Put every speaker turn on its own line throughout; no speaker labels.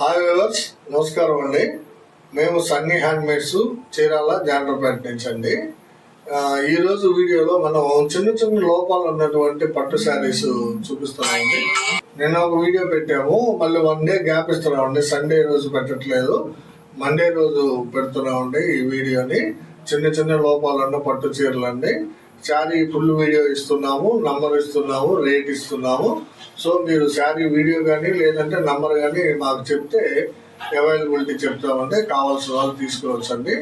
Hi viewers నమస్కారం అండి. మేము సన్నీ హ్యాండ్మేడ్స్ చీరాల జాండ్రపేట నుంచి అండి. ఈరోజు వీడియోలో మనం చిన్న చిన్న లోపాలు ఉన్నటువంటి పట్టు శారీస్ చూపిస్తున్నామండి. నేను ఒక వీడియో పెట్టాము. మళ్ళీ వన్ డే గ్యాప్ ఇస్తున్నామండి. సండే రోజు పెట్టట్లేదు. మండే రోజు పెడుతున్నామండి ఈ వీడియోని. చిన్న చిన్న లోపాలు ఉన్న పట్టు చీరలు అండి శారీ ఫుల్ వీడియో ఇస్తున్నాము నంబర్ ఇస్తున్నాము రేట్ ఇస్తున్నాము. సో మీరు శారీ వీడియో కానీ లేదంటే నంబర్ కానీ మాకు చెప్తే అవైలబిలిటీ చెప్తామంటే కావాల్సిన వాళ్ళు తీసుకోవచ్చు అండి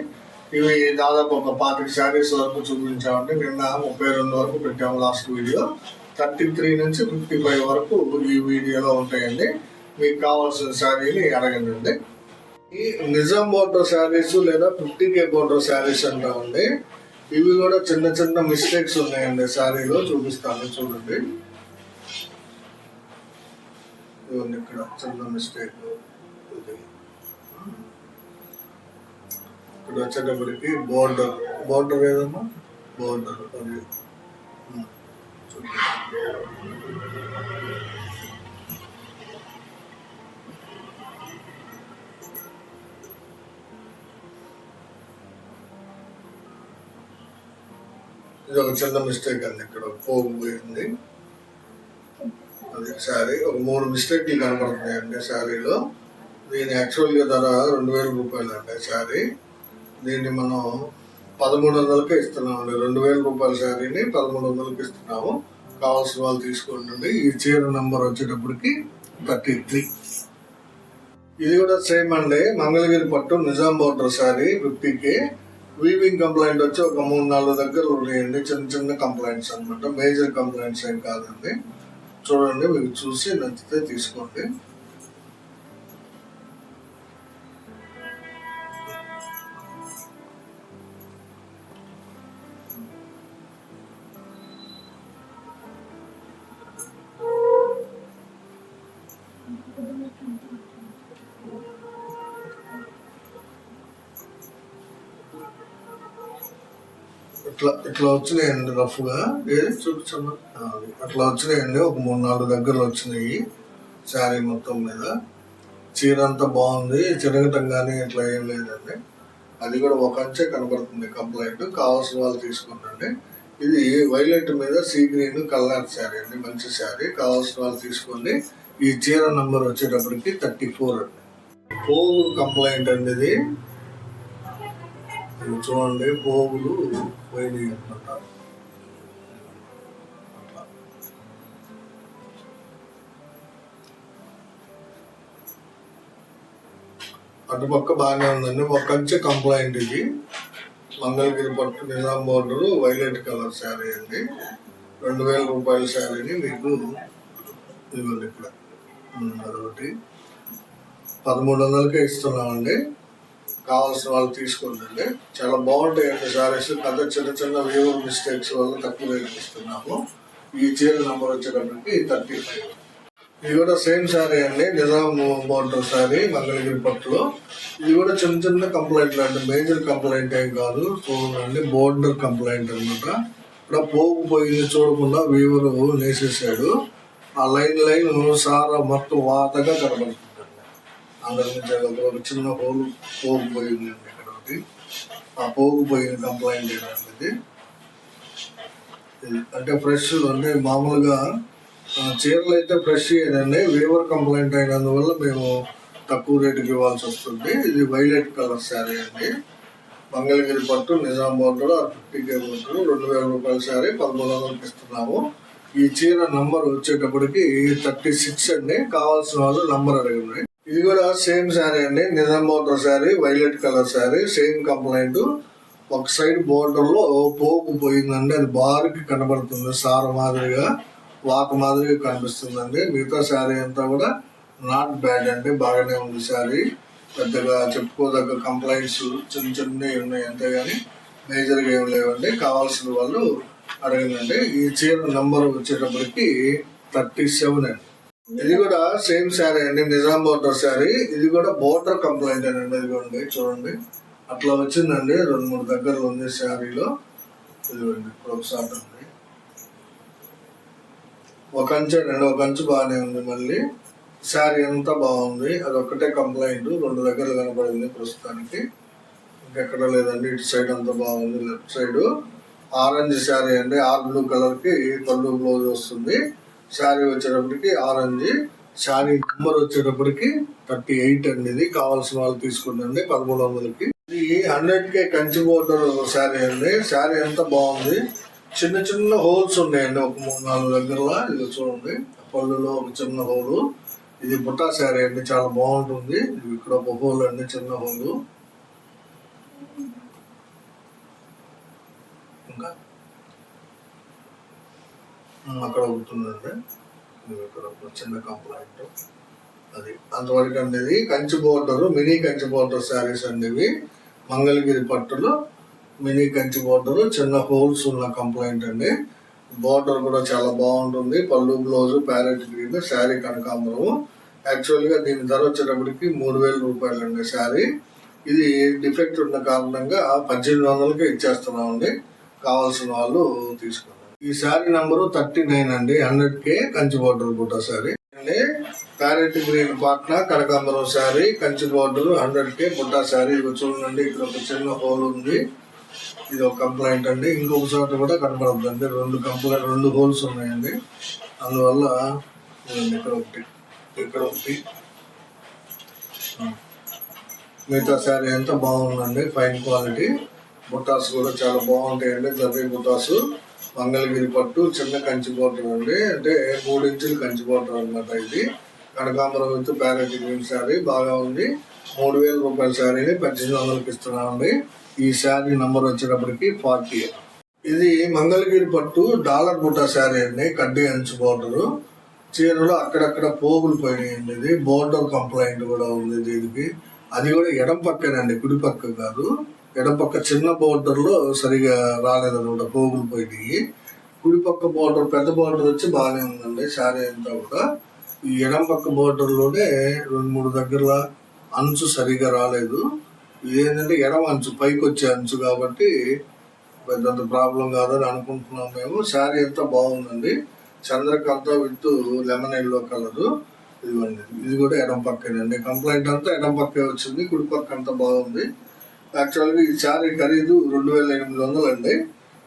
ఇవి దాదాపు ఒక పాతిక శారీస్ వరకు చూపించామండి. నిన్న ముప్పై రెండు వరకు పెట్టాము లాస్ట్ వీడియో. థర్టీ త్రీ నుంచి ఫిఫ్టీ ఫైవ్ వరకు ఈ వీడియోలో ఉంటాయండి. మీకు కావాల్సిన శారీని అడగండి ఈ నిజాం బోర్డర్ శారీస్ లేదా ఫిఫ్టీ కే బోర్డర్ శారీస్ అంటామండి ఇవి కూడా చిన్న చిన్న మిస్టేక్స్ ఉన్నాయండి. శారీలో చూపిస్తాను చూడండి. ఇవన్నీ ఇక్కడ చిన్న మిస్టేక్ ఇది ఇక్కడ వచ్చేటప్పటికి బోర్డర్ బోర్డర్ ఏదమ్మా? బోర్డర్ అది. ఇది ఒక చిన్న మిస్టేక్ అండి ఇక్కడ. పోగు పోయింది. అది శారీ ఒక మూడు మిస్టేక్లు కనపడుతున్నాయండి శారీలో దీని యాక్చువల్గా ధర రెండు వేల రూపాయలు అండి శారీ దీన్ని మనం పదమూడు వందలకే ఇస్తున్నామండి. రెండు వేల రూపాయల శారీని పదమూడు వందలకి ఇస్తున్నాము. కావాల్సిన వాళ్ళు తీసుకోండి ఈ చీర నంబర్ వచ్చేటప్పటికి థర్టీ త్రీ. ఇది కూడా సేమ్ అండి. మంగళగిరి పట్టు నిజాం బోర్డర్ శారీ ఫిఫ్టీకి వీవింగ్ కంప్లైంట్ వచ్చి ఒక మూడు నాలుగు దగ్గర ఉన్నాయండి. చిన్న చిన్న కంప్లైంట్స్ అన్నమాట. మేజర్ కంప్లైంట్స్ ఏం కాదండి. చూడండి మీకు చూసి నచ్చితే తీసుకోండి. ఇట్లా ఇట్లా వచ్చినాయండి రఫ్గా. ఏది చూపించమ్మా? అట్లా వచ్చినాయండి. ఒక మూడు నాలుగు దగ్గరలు వచ్చినాయి శారీ మొత్తం మీద. చీర అంతా బాగుంది. చిరగటం కానీ ఇట్లా ఏం లేదండి. అది కూడా ఒక అంచే కనబడుతుంది కంప్లైంట్. కావాల్సిన వాళ్ళు తీసుకుంటండి ఇది వైలెట్ మీద సీ గ్రీన్ కలర్ శారీ అండి. మంచి శారీ. కావాల్సిన వాళ్ళు తీసుకోండి. ఈ చీర నంబర్ వచ్చేటప్పటికి థర్టీ ఫోర్ అండి. పోగు కంప్లైంట్ అండి ఇది. చూడండి పోగులు పోయినాయి అనుకుంటారు అటుపక్క బాగానే ఉందండి. ఒక కంచె కంప్లైంట్ ఇది. మంగళగిరి పట్టు Nizam border violet colour sari అండి. రెండు వేల రూపాయల శారీని మీకు ఇవ్వండి ఇక్కడ. ఉమ్, అదొకటి. పదమూడు వందలకే ఇస్తున్నామండి. కావాల్సిన వాళ్ళు తీసుకోండి చాలా బాగుంటాయండి సారీస్ పెద్ద చిన్న చిన్న వ్యూవర్ మిస్టేక్స్ వల్ల తక్కువ రేట్ ఇస్తున్నాము. ఈ చీర నెంబర్ వచ్చేటప్పటికి థర్టీ ఫైవ్ ఇది కూడా సేమ్ శారీ అండి. నిజాం బోర్డర్ శారీ మంగళగిరి పట్టులో. ఇది కూడా చిన్న చిన్న కంప్లైంట్లు అండి. మేజర్ కంప్లైంట్ ఏం కాదు. చూడండి బోర్డర్ కంప్లైంట్ అనమాట ఇక్కడ పోగు పోయింది చూడకుండా వీవరు నేసేసాడు. ఆ లైన్ లైన్ సారా మొత్తం వాతగా కనబడుతుంది అందరి నుంచి ఒక చిన్న హోల్ పోగు పోయింది అండి ఇక్కడ ఒకటి. ఆ పోగు పోయిన కంప్లైంట్ ఏంటంటే ఇది? అంటే ఫ్రెష్ అంటే మామూలుగా చీరలు అయితే ఫ్రెష్ ఏనండి వేవర్ కంప్లైంట్ అయినందువల్ల మేము తక్కువ రేటుకి ఇవ్వాల్సి వస్తుంది. ఇది వైలెట్ కలర్ శారీ అండి. మంగళగిరి పట్టు Nizam border fifty K border రెండు వేల రూపాయల శారీ పదమూడు వందలకి ఇస్తున్నాము. ఈ చీర నంబర్ వచ్చేటప్పటికి థర్టీ సిక్స్ అండి. కావాల్సిన వాళ్ళు నంబర్ అడిగింది ఇది కూడా సేమ్ శారీ అండి. Nizam border sari violet colour sari same complaint ఒక సైడ్ బోర్డర్లో పోకు పోయిందండి. అది బారికి కనబడుతుంది సార మాదిరిగా. వాక్ మాదిరిగా కనిపిస్తుందండి. మిగతా శారీ అంతా కూడా నాట్ బ్యాడ్ అండి. బాగానే ఉంది శారీ. పెద్దగా చెప్పుకోదగ్గ కంప్లైంట్స్ చిన్న చిన్నవి ఉన్నాయి అంతే కానీ మేజర్గా ఏం లేవండి. కావాల్సిన వాళ్ళు అడగండి. ఈ చీర నెంబర్ వచ్చేటప్పటికి థర్టీ సెవెన్ అండి. ఇది కూడా సేమ్ శారీ అండి. నిజాం బోర్డర్ శారీ. ఇది కూడా బోర్డర్ కంప్లైంట్ అండి. ఇదిగోండి చూడండి. అట్లా వచ్చిందండి. రెండు మూడు దగ్గరలో ఉంది శారీలో. ఇదిగోండి ఇప్పుడు ఒకసారి ఒక అంచు అండి ఒక అంచు బాగానే ఉంది మళ్ళీ. శారీ అంతా బాగుంది అది ఒక్కటే కంప్లైంట్. రెండు దగ్గర కనపడింది ప్రస్తుతానికి. ఇంకెక్కడ లేదండి ఇటు సైడ్ అంతా బాగుంది లెఫ్ట్ సైడ్. ఆరెంజ్ శారీ అండి ఆర్ బ్లూ కలర్కి పళ్ళు బ్లౌజ్ వస్తుంది. శారీ వచ్చేటప్పటికి ఆరెంజ్ శారీ నెంబర్ వచ్చేటప్పటికి థర్టీ ఎయిట్ అండి ఇది. కావాల్సిన వాళ్ళు తీసుకుందండి పదమూడు వందలకి. ఇది hundred K Kanchi border sari అండి. శారీ ఎంత బాగుంది చిన్న చిన్న హోల్స్ ఉన్నాయండి. ఒక మూడు నాలుగు దగ్గరలో ఇది చూడండి. పళ్ళులో ఒక చిన్న హోలు. ఇది బుట్టా శారీ అండి. చాలా బాగుంటుంది. ఇది ఇక్కడ ఒక హోల్ అండి చిన్న హోలు. ఇంకా? అక్కడ ఉంటుందండి. ఇక్కడ ఒక చిన్న కంప్లైంట్. అది అంతవరకు అండి ఇది. Kanchi border mini Kanchi border saris అండి ఇవి. మంగళగిరి పట్టులో మినీ కంచి బార్డర్ చిన్న హోల్స్ ఉన్న కంప్లైంట్ అండి. బోర్డర్ కూడా చాలా బాగుంటుంది. పళ్ళు బ్లౌజ్ ప్యారెట్ గ్రీన్ శారీ కనకాంబరం యాక్చువల్గా దీని ధర వచ్చేటప్పటికి మూడు వేల రూపాయలు అండి శారీ. ఇది డిఫెక్ట్ ఉన్న కారణంగా పద్దెనిమిది వందలకి ఇచ్చేస్తున్నామండి. కావాల్సిన వాళ్ళు తీసుకున్నారు ఈ శారీ నంబరు థర్టీ నైన్ అండి. హండ్రెడ్ కే కంచి బార్డర్ బుట్ట శారీ. అండి ప్యారెట్ గ్రీన్ పాట్నా కనకాంబరం sari Kanchi border hundred K Butta sari. ఇక్కడ చూడండి ఇక్కడ ఒక చిన్న హోల్ ఉంది. ఇది ఒక కంప్లైంట్ అండి. ఇంకొక చోట కూడా కనపడద్దండి. రెండు కంప్లైంట్ రెండు హోల్స్ ఉన్నాయండి. అందువల్ల ఇక్కడ ఒకటి ఇక్కడ ఒకటి. మిగతా శారీ అంతా బాగుందండి. ఫైన్ క్వాలిటీ బుట్టాస్ కూడా చాలా బాగుంటాయండి. జర్రీ బుట్టాసు మంగళగిరి పట్టు చిన్న కంచి బోర్డర్ అండి. అంటే మూడు ఇంచులు కంచి బోర్డర్ అనమాట ఇది. కనకాంబరం విత్ ప్యారెట్ గ్రీన్ శారీ బాగా ఉంది. మూడు వేల రూపాయల శారీని పద్దెనిమిది వందలకి ఇస్తున్నామండి. ఈ శారీ నంబర్ వచ్చేటప్పటికి ఫార్టీ. ఇది మంగళగిరి పట్టు డాలర్ బుట్ట శారీ అండి కడ్డీ అంచు బోర్డరు. చీరలో అక్కడక్కడ పోగులు పోయినాయండి ఇది. బోర్డర్ కంప్లైంట్ కూడా ఉంది దీనికి. అది కూడా ఎడం పక్కనండి కుడి పక్క కాదు. ఎడం పక్క చిన్న బోర్డర్లో సరిగా రాలేదన్నమాట పోగులు పోయినాయి. కుడి పక్క బోర్డర్ పెద్ద బోర్డర్ వచ్చి బాగానే ఉందండి శారీ అంతా కూడా. ఈ ఎడం పక్క బోర్డర్లోనే రెండు మూడు దగ్గరలో అంచు సరిగా రాలేదు. ఇది ఏంటంటే ఎడమ అంచు పైకి వచ్చే అంచు కాబట్టి పెద్దంత ప్రాబ్లం కాదని అనుకుంటున్నాం మేము. శారీ అంతా బాగుందండి. Chandrakanta with lemon yellow colour. ఇదిగోండి ఇది కూడా ఎడం పక్కనండి కంప్లైంట్ అంతా ఎడం పక్కే వచ్చింది. కుడి పక్క అంతా బాగుంది. యాక్చువల్గా ఈ శారీ ఖరీదు రెండు వేల ఎనిమిది వందలు అండి.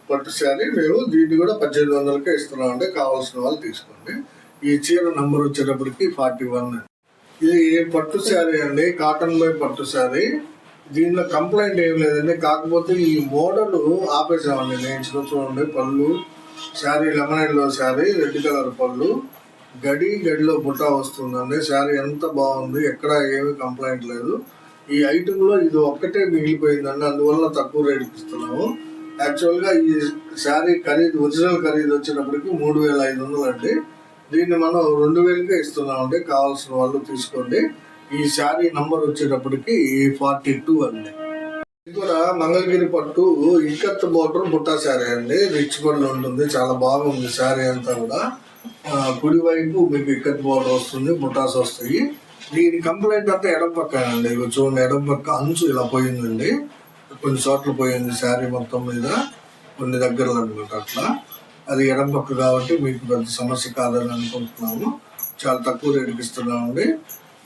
పట్టు శారీ మేము దీన్ని కూడా పద్దెనిమిది వందలకే ఇస్తున్నాం అండి కావాల్సిన వాళ్ళు తీసుకోండి. ఈ చీర నంబర్ వచ్చేటప్పటికి ఫార్టీ వన్ ఇది పట్టు శారీ అండి కాటన్ బై పట్టు శారీ. దీనిలో కంప్లైంట్ ఏం లేదండి కాకపోతే ఈ మోడల్ ఆపేసామండి నేను. చూడండి పళ్ళు. Sari lemon sari red colour పళ్ళు. గడి గడిలో బుట్ట వస్తుందండి. శారీ ఎంత బాగుంది ఎక్కడ ఏమీ కంప్లైంట్ లేదు. ఈ ఐటమ్లో ఇది ఒక్కటే మిగిలిపోయిందండి అందువల్ల తక్కువ రేటుకి ఇస్తున్నాము. యాక్చువల్గా ఈ శారీ ఖరీదు ఒరిజినల్ ఖరీదు వచ్చేటప్పటికి మూడు వేల ఐదు వందలు అండి. దీన్ని మనం రెండు వేలకే ఇస్తున్నామండి. కావాల్సిన వాళ్ళు తీసుకోండి. ఈ శారీ నంబర్ వచ్చేటప్పటికి ఫార్టీ టూ అండి. ఇది కూడా మంగళగిరి పట్టు ఇక్కత్ బోర్డర్ బుట్టా శారీ అండి. రిచ్ గోల్డ్ ఉంటుంది. చాలా బాగుంది శారీ అంతా కూడా. కుడివైపు మీకు ఇక్కత్ బోర్డర్ వస్తుంది బుట్టాస్ వస్తాయి. దీని కంప్లైంట్ అంతా ఎడం పక్క అండి. చూడండి ఎడం పక్క అంచు ఇలా పోయిందండి. కొన్ని చోట్ల పోయింది శారీ మొత్తం మీద. కొన్ని దగ్గరలో అనమాట అట్లా. అది ఎడం పక్క కాబట్టి మీకు పెద్ద సమస్య కాదని అనుకుంటున్నాము. చాలా తక్కువ రేటుకి ఇస్తున్నామండి.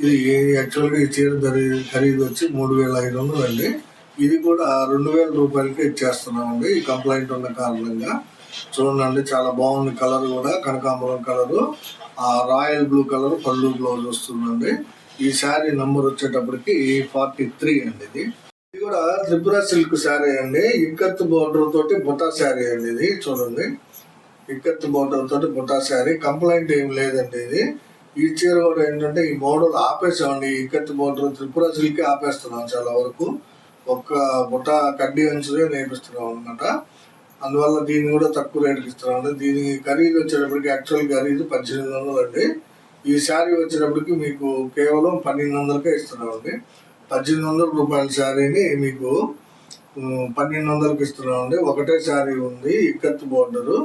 ఇది యాక్చువల్గా ఈ చీర ధరి ఖరీదు వచ్చి మూడు వేల ఐదు వందలు అండి ఇది కూడా రెండు వేల రూపాయలకి ఇచ్చేస్తున్నామండి ఈ కంప్లైంట్ ఉన్న కారణంగా. చూడండి చాలా బాగుంది కలర్ కూడా కనకాంబరం కలరు. ఆ రాయల్ బ్లూ కలర్ పళ్ళు బ్లౌజ్ వస్తుందండి. ఈ శారీ నంబర్ వచ్చేటప్పటికి ఫార్టీ త్రీ అండి ఇది. ఇది కూడా త్రిపుర సిల్క్ శారీ అండి. ఇంకత్ బోర్డర్ తోటి బుటా శారీ అండి ఇది. చూడండి. ఇక్కత్ బోర్డర్ తోటి బుటా శారీ కంప్లైంట్ ఏం లేదండి ఇది. ఈ చీర కూడా ఏంటంటే ఈ మోడల్ ఆపేసామండి. ఈ ఇక్కత్ బోర్డర్ త్రిపుర సిల్క్ ఆపేస్తున్నాం చాలా వరకు. ఒక్క బుట్ట కడ్డీ అంచులే నేర్పిస్తున్నాం అనమాట అందువల్ల దీన్ని కూడా తక్కువ రేటుకి ఇస్తున్నామండి. దీని ఖరీదు వచ్చేటప్పటికి యాక్చువల్ ఖరీదు పద్దెనిమిది వందలు అండి. ఈ శారీ వచ్చేటప్పటికి మీకు కేవలం పన్నెండు వందలకే ఇస్తున్నామండి. పద్దెనిమిది వందల రూపాయల శారీని మీకు పన్నెండు వందలకి ఇస్తున్నామండి. ఒకటే శారీ ఉంది ఇక్కత్ బోర్డరు.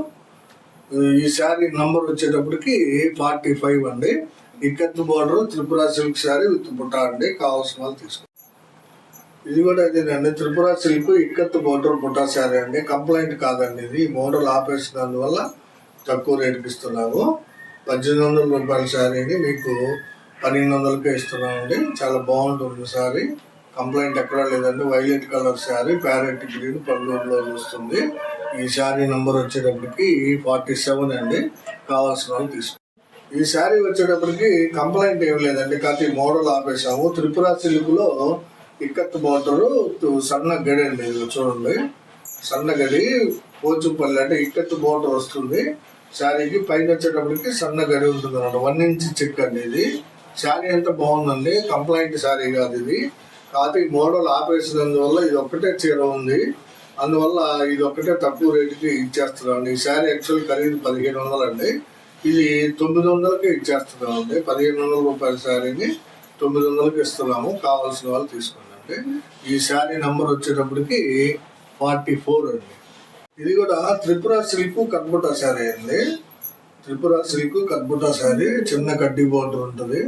ఈ శారీ నంబర్ వచ్చేటప్పటికి ఫార్టీ ఫైవ్ అండి. Ikat border Tripura silk sari with బుట్ట అండి. కావాల్సిన వాళ్ళు తీసుకోండి. ఇది కూడా అదేనండి త్రిపుర సిల్క్ ఇక్కత్ బోర్డర్ బుట్ట శారీ అండి. కంప్లైంట్ కాదండి ఇది. ఈ మోడల్ ఆపేసినందువల్ల తక్కువ రేటుకి ఇస్తున్నాము. పద్దెనిమిది వందల రూపాయల శారీని మీకు పన్నెండు వందలకే ఇస్తున్నామండి. చాలా బాగుంటుంది శారీ. కంప్లైంట్ ఎక్కడా లేదండి. Violet colour sari parrot green పల్లూరులో వస్తుంది ఈ శారీ నంబర్ వచ్చేటప్పటికి ఫార్టీ సెవెన్ అండి. కావాల్సిన వాళ్ళు తీసుకోండి ఈ శారీ వచ్చేటప్పటికి కంప్లైంట్ ఏం లేదండి. కాకపోతే ఈ మోడల్ ఆపేసాము త్రిపుర సిల్క్లో ఇక్కత్ బార్డర్ సన్న గడి అండి ఇది చూడండి. సన్న గడి పోచుపల్లి అంటే ఇక్కత్ బార్డర్ వస్తుంది. శారీకి పైన వచ్చేటప్పటికి సన్న గడి ఉంటుంది అనమాట వన్ ఇంచ్ చెక్ అండి ఇది. శారీ అంత బాగుందండి. కంప్లైంట్ శారీ కాదు ఇది. కాకపోతే మోడల్ ఆపేసినందువల్ల ఇది ఒక్కటే చీర ఉంది. అందువల్ల ఇది ఒక్కటే తక్కువ రేటుకి ఇచ్చేస్తున్నాం ఈ శారీ యాక్చువల్ ఖరీదు పదిహేను వందలు అండి ఇది తొమ్మిది వందలకి ఇచ్చేస్తున్నాం అండి పదిహేను వందల రూపాయల శారీని తొమ్మిది వందలకి ఇస్తున్నాము. కావాల్సిన వాళ్ళు తీసుకోండి ఈ శారీ నంబర్ వచ్చేటప్పటికి ఫార్టీ ఫోర్ అండి. ఇది కూడా త్రిపుర సిల్క్ కట్బుటా శారీ అండి. త్రిపుర సిల్క్ కట్బుటా శారీ చిన్న కడ్డీ బోర్డర్ ఉంటుంది.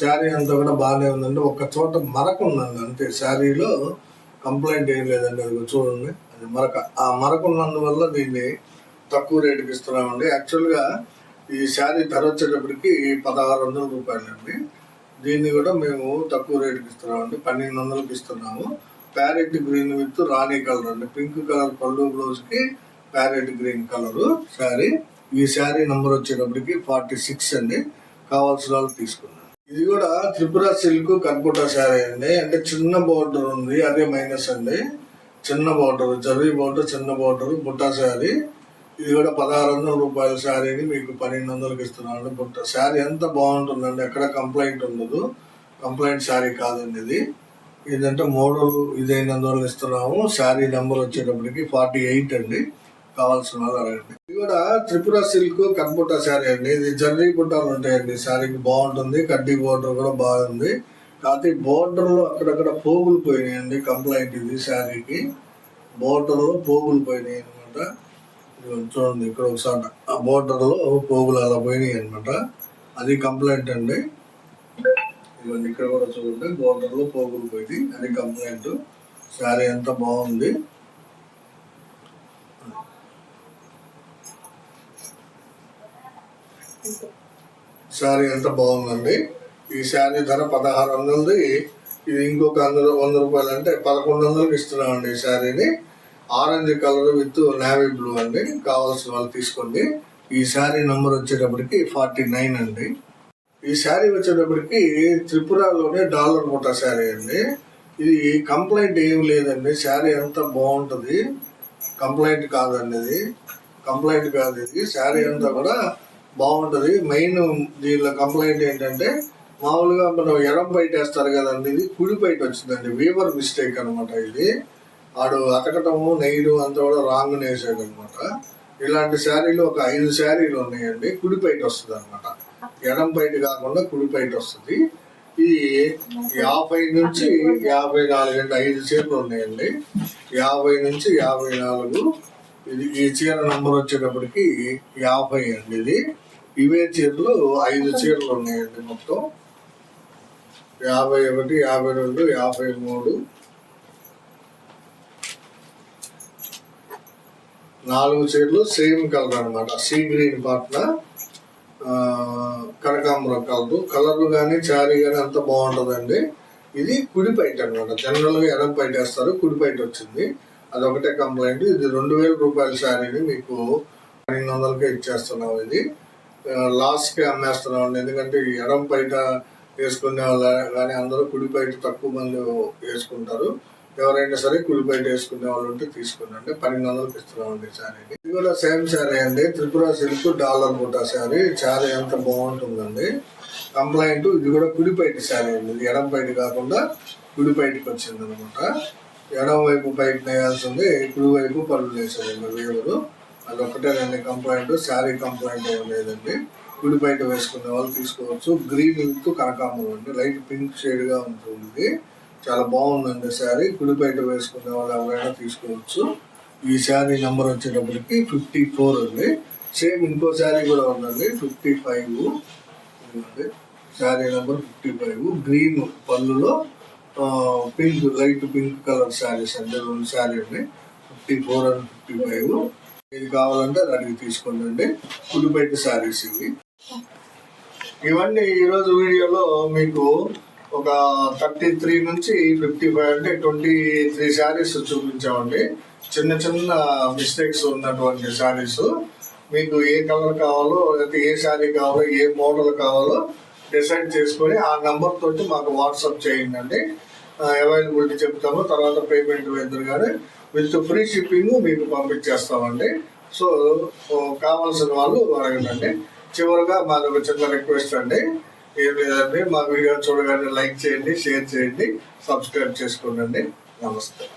శారీ అంతా కూడా బాగానే ఉందండి. ఒక చోట మరక ఉందండి అంతే. శారీలో కంప్లైంట్ ఏం లేదండి. అది చూడండి. మరక ఆ మరక ఉన్నందువల్ల దీన్ని తక్కువ రేటుకి ఇస్తున్నామండి. యాక్చువల్గా ఈ శారీ ధర వచ్చేటప్పటికి పదహారు వందల రూపాయలండి. దీన్ని కూడా మేము తక్కువ రేటుకి ఇస్తున్నామండి. పన్నెండు వందలకి ఇస్తున్నాము. ప్యారెట్ గ్రీన్ విత్ రాణి కలర్ అండి. పింక్ కలర్ పళ్ళు బ్లౌజ్కి ప్యారెట్ గ్రీన్ కలర్ శారీ. ఈ శారీ నెంబర్ వచ్చేటప్పటికి ఫార్టీ సిక్స్ అండి. కావాల్సిన వాళ్ళు తీసుకున్నాం ఇది కూడా త్రిపుర సిల్క్ కన్పుటా శారీ అండి. అంటే చిన్న బోర్డర్ ఉంది అదే మైనస్ అండి. చిన్న బార్డర్ జరీ బార్డర్ చిన్న బార్డర్ బుట్టా శారీ. ఇది కూడా పదహారు వందల రూపాయల శారీని మీకు పన్నెండు వందలకి ఇస్తున్నాను. బుట్ట శారీ ఎంత బాగుంటుందండి ఎక్కడ కంప్లైంట్ ఉండదు. కంప్లైంట్ శారీ కాదండి ఇది. ఇదంటే మోడల్ ఇదైనందువల్ల ఇస్తున్నాము. శారీ నెంబర్ వచ్చేటప్పటికి ఫార్టీ ఎయిట్ అండి. కావాల్సిన వాళ్ళు అడగండి. ఇది కూడా త్రిపుర సిల్క్ కన్బుట్ట శారీ అండి. ఇది జర్రీ బుట్టాలు ఉంటాయండి. శారీకి బాగుంటుంది. కడ్డీ బోర్డర్ కూడా బాగుంది. కాకపోతే బోర్డర్లో అక్కడక్కడ పోగులు పోయినాయండి కంప్లైంట్ ఇది శారీకి. బోర్డర్లో పోగులు పోయినాయి అనమాట చూడండి ఇక్కడ ఒకసారి. ఆ బోర్డర్లో పోగులు అలా పోయినాయి అనమాట అది కంప్లైంట్ అండి. ఇవన్నీ ఇక్కడ కూడా చూడండి బోర్డర్లో పోగులు పోయింది అది కంప్లైంట్ శారీ ఎంత బాగుంది. శారీ ఎంత బాగుందండి. ఈ శారీ ధర పదహారు వందలది. ఇది ఇంకొక వంద వంద రూపాయలు అంటే పదకొండు వందలకి ఇస్తున్నామండి ఈ శారీని. Orange colour with navy blue అండి. కావాల్సిన వాళ్ళు తీసుకోండి. ఈ శారీ నెంబర్ వచ్చేటప్పటికి ఫార్టీ నైన్ అండి. ఈ శారీ వచ్చేటప్పటికి త్రిపురలోనే డాలర్ మూట శారీ అండి. ఇది కంప్లైంట్ ఏం లేదండి. శారీ అంతా బాగుంటుంది. కంప్లైంట్ కాదండి ఇది. కంప్లైంట్ కాదు ఇది. శారీ అంతా కూడా బాగుంటుంది. మెయిన్ దీనిలో కంప్లైంట్ ఏంటంటే మామూలుగా మనం ఎడం బయట వేస్తారు కదండి ఇది కుడి బయట వచ్చిందండి. వీవర్ మిస్టేక్ అనమాట ఇది. వాడు అతకటము నెయ్యడం అంతా కూడా రాంగ్ వేసాడు అనమాట ఇలాంటి శారీలు ఒక ఐదు శారీలు ఉన్నాయండి కుడి బయట వస్తుంది అనమాట ఎడం బయట కాకుండా కుడి బయట వస్తుంది. ఈ యాభై నుంచి యాభై నాలుగు అంటే ఐదు చీరలు ఉన్నాయండి. యాభై నుంచి యాభై నాలుగు. ఇది ఈ చీర నంబర్ వచ్చేటప్పటికి యాభై అండి ఇది. ఇవే చీరలు ఐదు చీరలు ఉన్నాయండి మొత్తం. యాభై ఒకటి యాభై రెండు యాభై మూడు నాలుగు చీరలు సేమ్ కలర్ అనమాట సీ గ్రీన్ పాట్న కనకాంబరం కలర్. కలర్ కానీ చారీ కానీ అంత బాగుంటుందండి ఇది కుడి పైట అనమాట జనరల్గా ఎడం పైట వేస్తారు కుడి పైట వచ్చింది. ఒకటే కంప్లైంట్. ఇది రెండు వేల రూపాయల శారీని మీకు పన్నెండు వందలకే ఇచ్చేస్తున్నాం ఇది. లాస్ట్కి అమ్మేస్తున్నాం ఎందుకంటే ఎడం పైట వేసుకునే వాళ్ళు కానీ అందరూ కుడిపైట తక్కువ మంది వేసుకుంటారు. ఎవరైనా సరే కుడి బయట వేసుకునే వాళ్ళు ఉంటే తీసుకున్నాండి పన్నెండు వందలకి ఇస్తున్నామండి శారీ ఇది. కూడా సేమ్ శారీ అండి. త్రిపుర సిల్క్ డాలర్ బుట్ట శారీ. శారీ ఎంత బాగుంటుందండి. కంప్లైంట్ ఇది కూడా కుడి బయట శారీ అండి. ఇది ఎడం బయట కాకుండా కుడి వచ్చింది అనమాట ఎడం వైపు బయట వేయాల్సింది కుడి వైపు పళ్ళు వేసారండి వీరు అది ఒకటేనండి కంప్లైంట్. శారీ కంప్లైంట్ ఏం లేదండి. గుడి బయట వేసుకునే వాళ్ళు తీసుకోవచ్చు. గ్రీన్ విత్ కనకాంబరం అండి. లైట్ పింక్ షేడ్గా ఉంటుంది. చాలా బాగుందండి శారీ. గుడి బయట వేసుకునే వాళ్ళు ఎవరైనా తీసుకోవచ్చు. ఈ శారీ నెంబర్ వచ్చేటప్పటికి ఫిఫ్టీ ఫోర్ అండి. సేమ్ ఇంకో శారీ కూడా ఉందండి. Fifty five. Sari number fifty five. Green పళ్ళులో pink light pink colour saris అండి. రెండు శారీ అండి. Fifty four and fifty five. ఇది కావాలంటే అది అడిగి తీసుకోండి అండి. కుడి బయట శారీస్ ఇవి. ఇవన్నీ ఈరోజు వీడియోలో మీకు ఒక థర్టీ త్రీ నుంచి ఫిఫ్టీ ఫైవ్ అంటే ట్వంటీ త్రీ శారీస్ చూపించామండి. చిన్న చిన్న మిస్టేక్స్ ఉన్నటువంటి శారీస్. మీకు ఏ కలర్ కావాలో లేకపోతే ఏ శారీ కావాలో ఏ మోడల్ కావాలో డిసైడ్ చేసుకొని ఆ నెంబర్ తోటి మాకు వాట్సాప్ చేయండి అండి అవైలబిలిటీ చెప్తాము. తర్వాత పేమెంట్ ఎదురుగానే విత్ ఫ్రీ షిప్పింగ్ మీకు పంపించేస్తామండి. సో కావాల్సిన వాళ్ళు అడగండి చివరిగా మాది ఒక చిన్న రిక్వెస్ట్ అండి. ఏం లేదండి మా వీడియో చూడగానే లైక్ చేయండి షేర్ చేయండి సబ్స్క్రైబ్ చేసుకోండి నమస్తే.